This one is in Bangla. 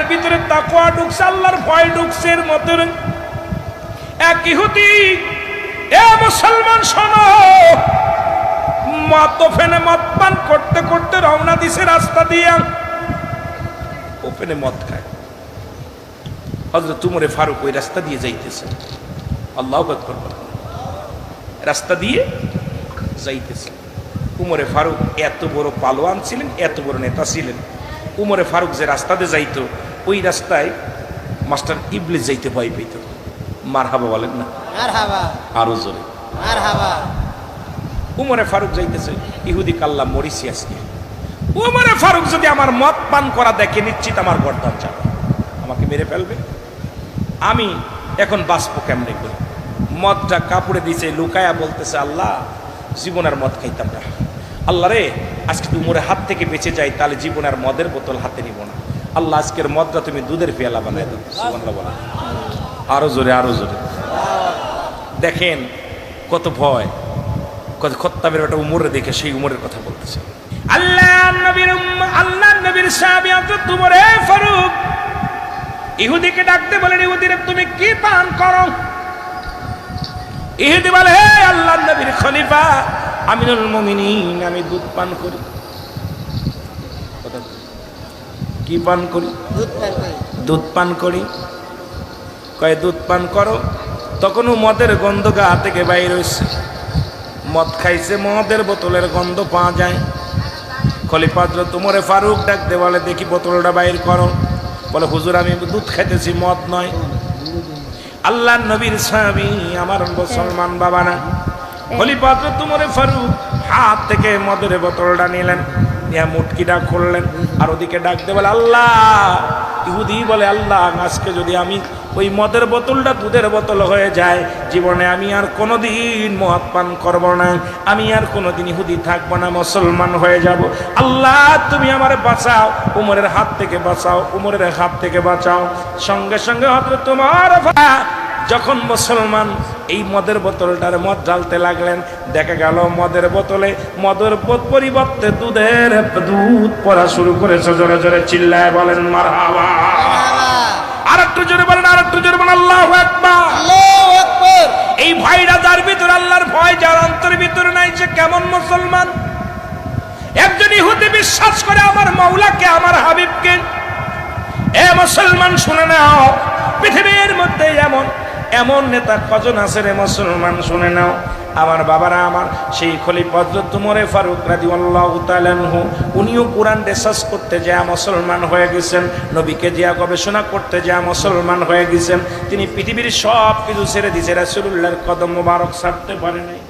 যার ভিতরে তাকোয়া ঢুকছে, আল্লাহর ভয় ঢুকছে এর মতো এক ইহুদি, এ মুসলমান, শোনো। মত ফেনে মদ পান করতে করতে রওনা দিছে রাস্তা দিয়ে। ওপেনে মদ খায়। হজরত তুমরে ফারুক ওই রাস্তা দিয়ে যাইতেছে। আল্লাহ রাস্তা দিয়ে যাইতেছে। উমরে ফারুক এত বড় পালোয়ান ছিলেন, এত বড় নেতা ছিলেন। উমরে ফারুক যে রাস্তাতে যাইতো ওই রাস্তায় মাস্টার ইবলিস যাইতে ভয় পেত। মার হাবা বলেন না। আরও জোরে। উমরে ফারুক যাইতেছে ইহুদি কাল্লা মরিসি আজকে উমরে ফারুক যদি আমার মদ পান করা দেখে নিশ্চিত আমার গর্দান যাবে আমাকে মেরে ফেলবে। আমি এখন বাষ্প কেমনে করি? মদটা কাপড়ে দিছে লুকায়া বলতেছে আল্লাহ জীবনের মদ খাইতাম না। আল্লাহ রে আজকে উমরের হাত থেকে বেঁচে যাই তাহলে জীবনের মদের বোতল হাতে নিব না। আল্লাহ আজকের মদটা তুমি দুধের পেয়ালা বানাই দাও, সুবহানাল্লাহ আরও জোরে আরও জোরে। দেখেন কত ভয়, কত খত্তাবের ওটা উমরে দেখে সেই উমরের কথা বলতেছে। আল্লাহ নবীর আল্লাহ নবীর সাহাবী হযরত উমরে ফারুক, ইহুদিকে ডাকতে বলেন, ইহুদিরে তুমি কি পান করো? ইহুদি বলে, হে আল্লাহ নবীর খলিফা, আমিনুল মুমিনিন, আমি দুধ পান করি। কি পান করি? দুধ পান করি। দুধ পান করি। কয়ে দুধ পান করো। তখনও মদের গন্ধ গা থেকে বাইর হয়েছে মদ খাইছে মদের বোতলের গন্ধ পাওয়া যায়। খলিফাদ্র তোমারে ফারুক ডাকতে বলে দেখি বোতলটা বাইর করো। বলে হুজুর আমি দুধ খাইতেছি মদ নয়। আল্লাহ নবীর স্বামী আমার মুসলমান বাবা না খলিফাদ্র তোমারে ফারুক। হাত থেকে মদের বোতলটা নিলেন, নিয়ে মুটকিটা খুললেন, আর ওদিকে ডাকতে বলে, আল্লাহ! ইহুদি বলে, আল্লাহ, আজকে যদি আমি ওই মদের বোতলটা দুধের বোতল হয়ে যায়, জীবনে আমি আর কোনোদিন মদ পান করব না। আমি আর কোনোদিন ইহুদি থাকব না, মুসলমান হয়ে যাব। আল্লাহ, তুমি আমার বাঁচাও, উমরের হাত থেকে বাঁচাও, উমরের হাত থেকে বাঁচাও। সঙ্গে সঙ্গে হয়তো তোমার যখন মুসলমান এই মদের বোতলটার মদ ঢালতে লাগলেন দেখা গেল মদের বোতলে মদের পরিবর্তে দুধের দুধ পড়া শুরু করেছে। জোরে জোরে চিল্লায় বলেন মারহাবা। আর একটু জোরে বলেন আর একটু জোরে বলেন আল্লাহ এই ভয়টা যার ভিতরে আল্লাহর ভয় যার অন্তরের ভিতরে নাই সে কেমন মুসলমান? একজন ইহুদি বিশ্বাস করে আমার মৌলাকে আমার হাবিবকে এ মুসলমান শুনে নাও পৃথিবীর মধ্যে এমন এমন নেতা কজন আছে রে মুসলমান, শুনে নাও। আমার বাবারা আমার সেই খলিফত তুমরে ফারুক রাজি আল্লাহ উনিও কোরআন রিসার্চ করতে যা মুসলমান হয়ে গেছেন। নবীকে যা গবেষণা করতে যা মুসলমান হয়ে গেছেন। তিনি পৃথিবীর সব কিছু ছেড়ে দিয়েছে। রাসুল্লাহর কদম মোবারক ছাড়তে পারে নাই